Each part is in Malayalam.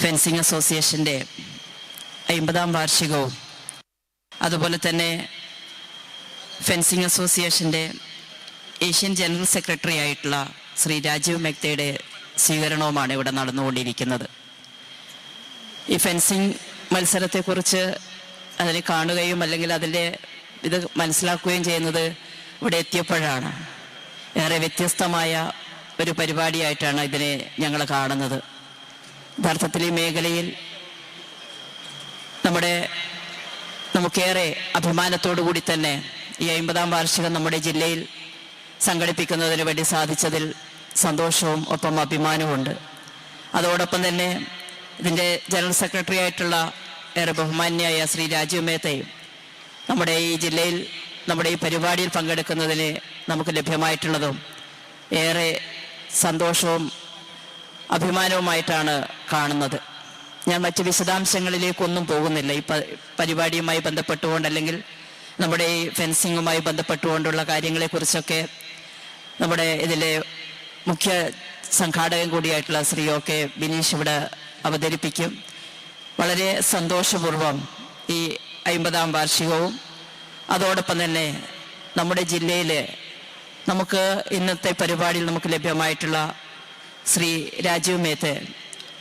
ഫെൻസിങ് അസോസിയേഷന്റെ അമ്പതാം വാർഷികവും അതുപോലെ തന്നെ ഫെൻസിങ് അസോസിയേഷന്റെ ഏഷ്യൻ ജനറൽ സെക്രട്ടറി ആയിട്ടുള്ള ശ്രീ രാജീവ് മെക്തയുടെ സ്വീകരണവുമാണ് ഇവിടെ നടന്നുകൊണ്ടിരിക്കുന്നത്. ഈ ഫെൻസിങ് മത്സരത്തെക്കുറിച്ച് അതിനെ കാണുകയും അല്ലെങ്കിൽ അതിന്റെ ഇത് മനസ്സിലാക്കുകയും ചെയ്യുന്നത് ഇവിടെ എത്തിയപ്പോഴാണ്. ഏറെ വ്യത്യസ്തമായ ഒരു പരിപാടിയായിട്ടാണ് ഇതിനെ ഞങ്ങൾ കാണുന്നത്. യഥാർത്ഥത്തിൽ ഈ മേഖലയിൽ നമ്മുടെ നമുക്കേറെ അഭിമാനത്തോടു കൂടി തന്നെ ഈ അമ്പതാം വാർഷികം നമ്മുടെ ജില്ലയിൽ സംഘടിപ്പിക്കുന്നതിന് വേണ്ടി സാധിച്ചതിൽ സന്തോഷവും ഒപ്പം അഭിമാനവുമുണ്ട്. അതോടൊപ്പം തന്നെ ഇതിന്റെ ജനറൽ സെക്രട്ടറി ആയിട്ടുള്ള ഏറെ ബഹുമാന്യായ ശ്രീ രാജീവ് മേത്തയും നമ്മുടെ ഈ ജില്ലയിൽ നമ്മുടെ ഈ പരിപാടിയിൽ പങ്കെടുക്കുന്നതിന് നമുക്ക് ലഭ്യമായിട്ടുള്ളതും ഏറെ സന്തോഷവും അഭിമാനവുമായിട്ടാണ് കാണുന്നത്. ഞാൻ മറ്റ് വിശദാംശങ്ങളിലേക്കൊന്നും പോകുന്നില്ല. ഈ പരിപാടിയുമായി ബന്ധപ്പെട്ടുകൊണ്ട് അല്ലെങ്കിൽ നമ്മുടെ ഈ ഫെൻസിങ്ങുമായി ബന്ധപ്പെട്ടുകൊണ്ടുള്ള കാര്യങ്ങളെക്കുറിച്ചൊക്കെ നമ്മുടെ ഇതിലെ മുഖ്യ സംഘാടകൻ കൂടിയായിട്ടുള്ള ശ്രീ ഒ കെ ബിനീഷ് ഇവിടെ അവതരിപ്പിക്കും. വളരെ സന്തോഷപൂർവം ഈ അമ്പതാം വാർഷികവും അതോടൊപ്പം തന്നെ നമ്മുടെ ജില്ലയിലെ നമുക്ക് ഇന്നത്തെ പരിപാടിയിൽ നമുക്ക് ലഭ്യമായിട്ടുള്ള ശ്രീ രാജീവ് മേത്ത്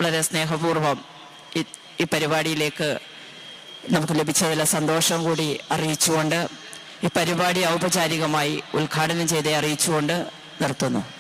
വളരെ സ്നേഹപൂർവം ഈ പരിപാടിയിലേക്ക് നമുക്ക് ലഭിച്ചതിലെ സന്തോഷം കൂടി അറിയിച്ചുകൊണ്ട് ഈ പരിപാടി ഔപചാരികമായി ഉദ്ഘാടനം ചെയ്തേ അറിയിച്ചുകൊണ്ട് നിർത്തുന്നു.